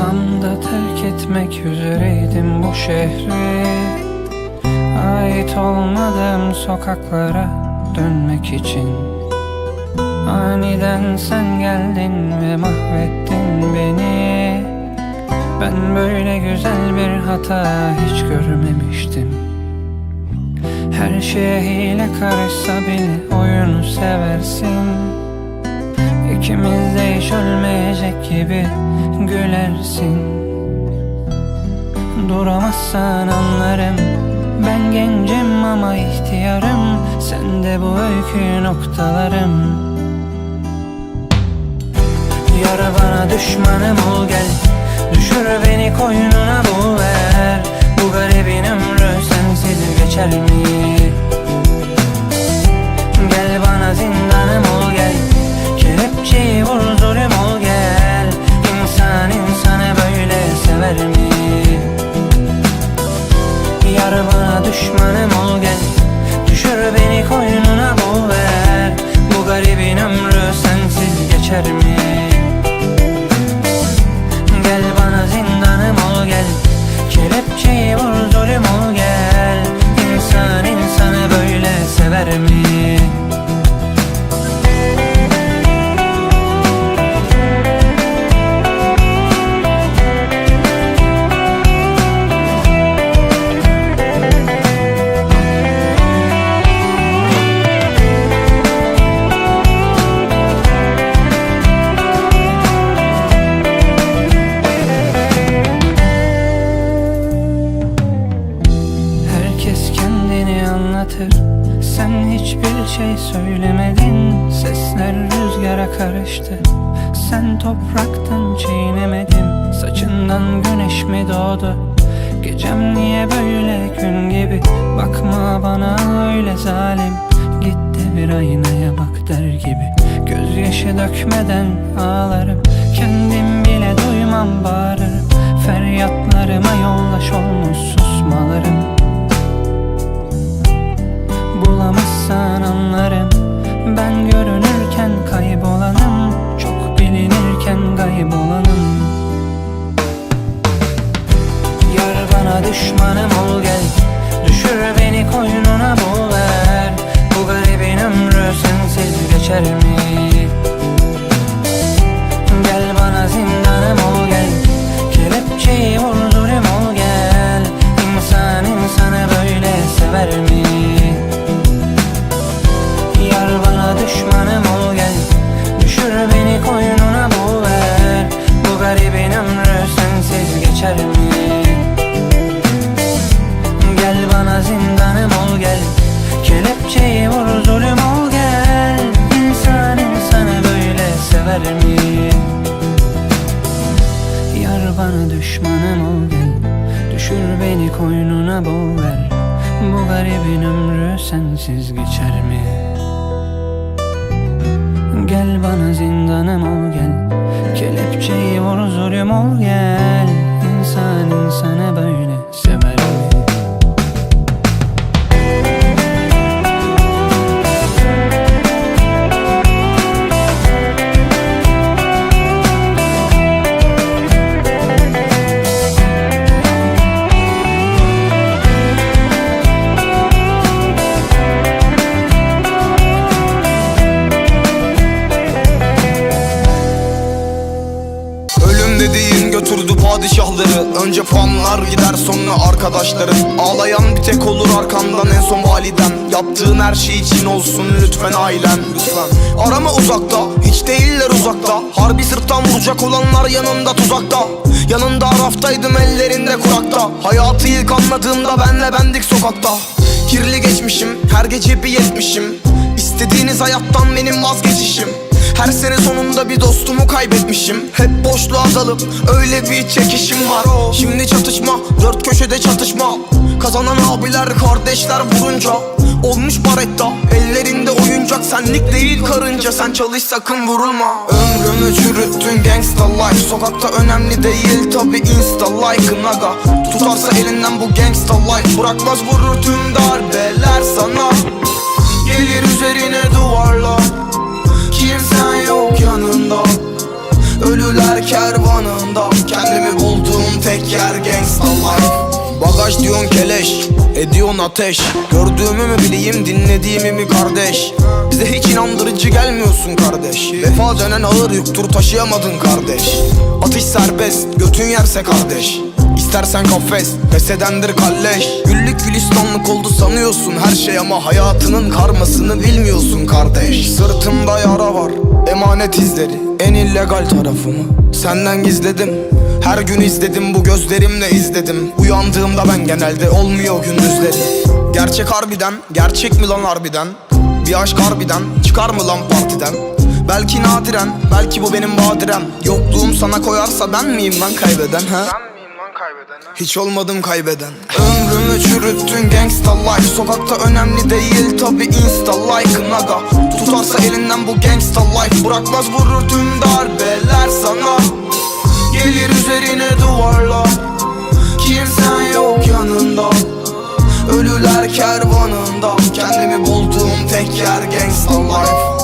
Tam da terk etmek üzereydim bu şehri. Ait olmadığım sokaklara dönmek için. Aniden sen geldin ve mahvettin beni. Ben böyle güzel bir hata hiç görmemiştim. Her şeye hile karışsa bile oyunu seversin İkimiz de hiç ölmeyecek gibi gülersin. Duramazsan anlarım Ben gencim ama ihtiyarım. Sen de bu öykü noktalarım. Yar bana düşmanım ol gel. Düşür beni koynuna bu ver. Bu garibin ömrü sensiz geçer mi? Karıştı. Sen topraktan çiğnemedim Saçından güneş mi doğdu? Gecem niye böyle gün gibi? Bakma bana öyle zalim. Git de bir aynaya bak der gibi. Gözyaşı dökmeden ağlarım. Kendim bile duymam bağırırım. Feryatlarıma yoldaş olmuş susmalarım. Bulamazsan anlarım. Ben görünürken Çok bilinirken kaybolanım Yar bana düşmanım ol gel. Düşür beni koynuna ver. Bu garibin ömrü sensiz geçer mi? Garibin ömrü sensiz geçer mi? Gel bana zindanım ol gel. Kelepçeyi vur zulüm ol gel. İnsan insanı padişahları. Önce puanlar gider sonra arkadaşların Ağlayan bir tek olur arkamdan en son validen. Yaptığın her şey için olsun lütfen ailen. Lütfen. Arama uzakta hiç değiller uzakta. Harbi sırttan vuracak olanlar yanında tuzakta. Yanında araftaydım ellerinde kurakta. Hayatı ilk anladığımda benle bendik sokakta. Kirli geçmişim her gece bir yetmişim. İstediğiniz hayattan benim vazgeçişim her sene sonunda bir dostumu kaybetmişim. Hep boşluğa dalıp öyle bir çekişim var Şimdi çatışma dört köşede çatışma. Kazanan abiler kardeşler vurunca Olmuş baretta. Ellerinde oyuncak Senlik değil karınca. Sen çalış sakın vurulma. Ömrümü çürüttün gangsta life. Sokakta önemli değil tabi insta like'ın aga. Tutarsa elinden bu gangsta life. Bırakmaz vurur tüm darbeler sana. Gelir üzerine duvarlar Bagaj diyorsun keleş. Ediyorsun ateş. Gördüğümü mü bileyim dinlediğimi mi kardeş? Bize hiç inandırıcı gelmiyorsun kardeş. Vefa denen ağır yüktur taşıyamadın kardeş. Atış serbest götün yerse kardeş. İstersen kafes pes edendir kalleş. Güllük gülistanlık oldu sanıyorsun her şey Ama hayatının karmasını bilmiyorsun kardeş. Sırtımda yara var emanet izleri. En illegal tarafımı senden gizledim Her gün izledim bu gözlerimle izledim. Uyandığımda ben genelde olmuyor gündüzleri. Gerçek harbiden gerçek mi lan harbiden? Bir aşk harbiden çıkar mı lan partiden? Belki nadiren belki bu benim badirem Yokluğum sana koyarsa ben miyim lan kaybeden ha? Hiç olmadım kaybeden. Ömrümü çürüttün gangsta life Sokakta önemli değil tabi insta like. Naga Tutarsa elinden bu gangsta life Bırakmaz vurur tüm darbeler sana Gelir üzerine duvarlar. Kimsen yok yanında. Ölüler kervanında. Kendimi bulduğum tek yer gangsta life